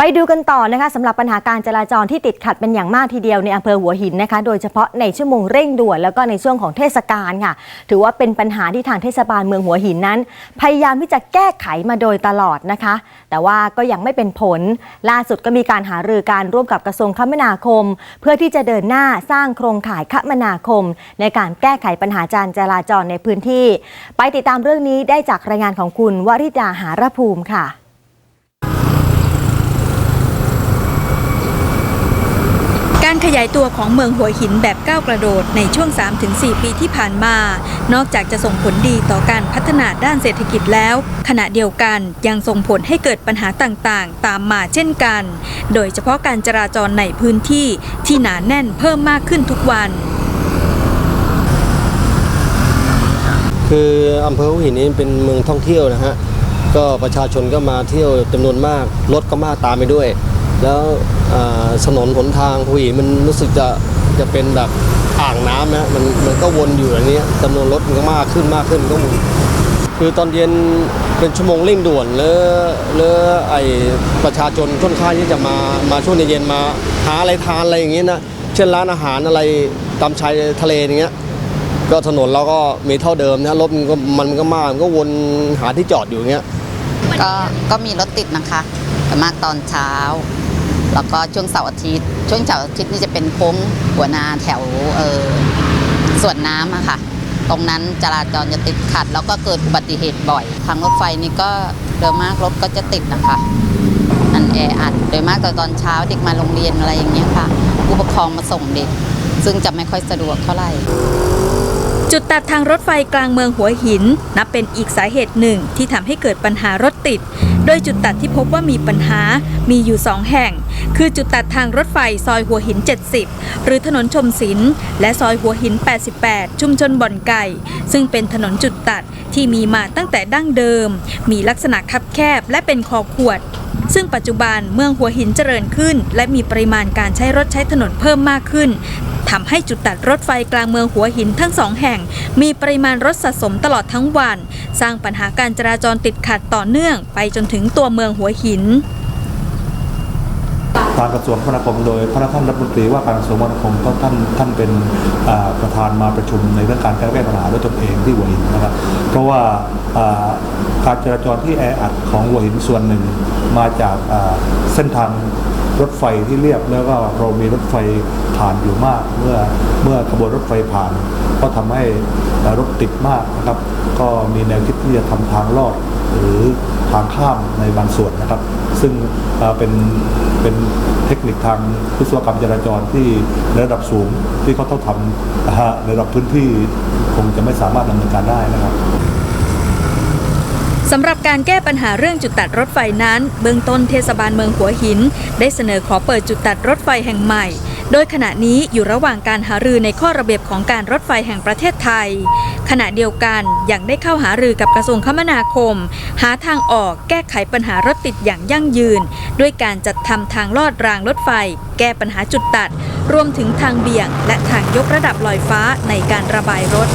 ไปดูกันต่อนะคะสำหรับปัญหาการจราจรที่ติดขัดเป็นอย่างมากทีเดียวในอำเภอหัวหินนะคะ โดยเฉพาะในชั่วโมงเร่งด่วนแล้วก็ในช่วงของเทศกาลค่ะ ถือว่าเป็นปัญหาที่ทางเทศบาลเมืองหัวหินนั้น พยายามที่จะแก้ไขมาโดยตลอดนะคะ แต่ว่าก็ยังไม่เป็นผล ล่าสุดก็มีการหารือการร่วมกับกระทรวงคมนาคม เพื่อที่จะเดินหน้าสร้างโครงข่ายคมนาคม ในการแก้ไขปัญหาการจราจรในพื้นที่ ไปติดตามเรื่องนี้ได้จากรายงานของคุณวริดาหารภูมิค่ะ การขยายตัวของเมืองหัวหินแบบก้าวกระโดดในช่วง 3-4 ปีที่ผ่านมา นอกจากจะส่งผลดีต่อการพัฒนาด้านเศรษฐกิจแล้ว ขณะเดียวกันยังส่งผลให้เกิดปัญหาต่างๆ ตามมาเช่นกัน โดยเฉพาะการจราจรในพื้นที่ที่หนาแน่นเพิ่มมากขึ้นทุกวัน คืออำเภอหัวหินนี้เป็นเมืองท่องเที่ยวนะฮะ ก็ประชาชนก็มาเที่ยวจำนวนมาก รถก็มากตามไปด้วย แล้วถนนหนทางหัวหินมันรู้สึกจะจะเป็นแบบอ่างน้ำนะมันมันก็วนอยู่อย่างนี้จำนวนรถมันก็มากขึ้นมากขึ้นก็วนคือตอนเย็นเป็นชั่วโมงเร่งด่วนแล้วแล้วไอประชาชนค่อนข้างที่จะมามาช่วงเย็นมาหาอะไรทานอะไรอย่างนี้นะเช่นร้านอาหารอะไรตามชายทะเลอย่างเงี้ยก็ถนนเราก็มีเท่าเดิมนะรถมันก็มันก็มากมันก็วนหาที่จอดอยู่อย่างเงี้ยก็ก็มีรถติดนะคะแต่มากตอนเช้า แล้วก็ช่วงเสาร์อาทิตย์ ช่วงเสาร์อาทิตย์นี่จะเป็นโค้งหัวนาแถวเออสวนน้ำอะค่ะ ตรงนั้นจราจรจะติดขัด แล้วก็เกิดอุบัติเหตุบ่อย ทางรถไฟนี่ก็โดยมากรถก็จะติดนะคะนั่นแออัดโดยมากตอนตอนเช้าเด็กมาโรงเรียนอะไรอย่างเงี้ยค่ะ ผู้ปกครองมาส่งเด็ก ซึ่งจะไม่ค่อยสะดวกเท่าไหร่จุดตัดทางรถไฟกลางเมืองหัวหิน นับเป็นอีกสาเหตุหนึ่งที่ทำให้เกิดปัญหารถติด โดยจุดตัดที่พบว่ามีปัญหามีอยู่สองแห่ง คือจุดตัดทางรถไฟซอยหัวหิน 70 หรือถนนชมศิลป์และซอยหัวหิน 88 ชุมชนบ่อนไก่ ซึ่งเป็นถนนจุดตัดที่มีมาตั้งแต่ดั้งเดิม มีลักษณะคับแคบและเป็นคอขวดซึ่งปัจจุบันเมืองหัวหินเจริญขึ้น และมีปริมาณการใช้รถใช้ถนนเพิ่มมากขึ้น ทำให้จุดตัดรถไฟกลางเมืองหัวหินทั้งสองแห่ง มีปริมาณรถสะสมตลอดทั้งวัน สร้างปัญหาการจราจรติดขัดต่อเนื่อง ไปจนถึงตัวเมืองหัวหินทางกระทรวงคมนาคมโดยพระท่านรัฐมนตรีว่าการกระทรวงคมนาคมก็ท่านท่านเป็นประธานมาประชุมในเรื่องการแก้ไขปัญหาด้วยตนเองที่หัวหินนะครับ เพราะว่าการจราจรที่แออัดของหัวหินส่วนหนึ่งมาจากเส้นทาง รถไฟที่เรียบแล้วก็เรามีรถไฟผ่านอยู่มาก เมื่อเมื่อขบวนรถไฟผ่าน ก็ทำให้รถติดมากนะครับ ก็มีแนวคิดที่จะทำทางลอด หรือทางข้ามในบางส่วนนะครับ ซึ่งเอ่อเป็นเป็นเทคนิคทางวิศวกรรมจราจรที่ระดับสูงที่เขาต้องทำนะฮะในระดับพื้นที่คงจะไม่สามารถดำเนินการได้นะครับ สำหรับการแก้ปัญหาเรื่องจุดตัดรถไฟนั้น เบื้องต้นเทศบาลเมืองหัวหิน ได้เสนอขอเปิดจุดตัดรถไฟแห่งใหม่ โดยขณะนี้อยู่ระหว่างการหารือในข้อระเบียบของการรถไฟแห่งประเทศไทย ขณะเดียวกันยังได้เข้าหารือกับกระทรวงคมนาคม หาทางออกแก้ไขปัญหารถติดอย่างยั่งยืน ด้วยการจัดทำทางลอดรางรถไฟ แก้ปัญหาจุดตัด รวมถึงทางเบี่ยง และทางยกระดับลอยฟ้าในการระบายรถ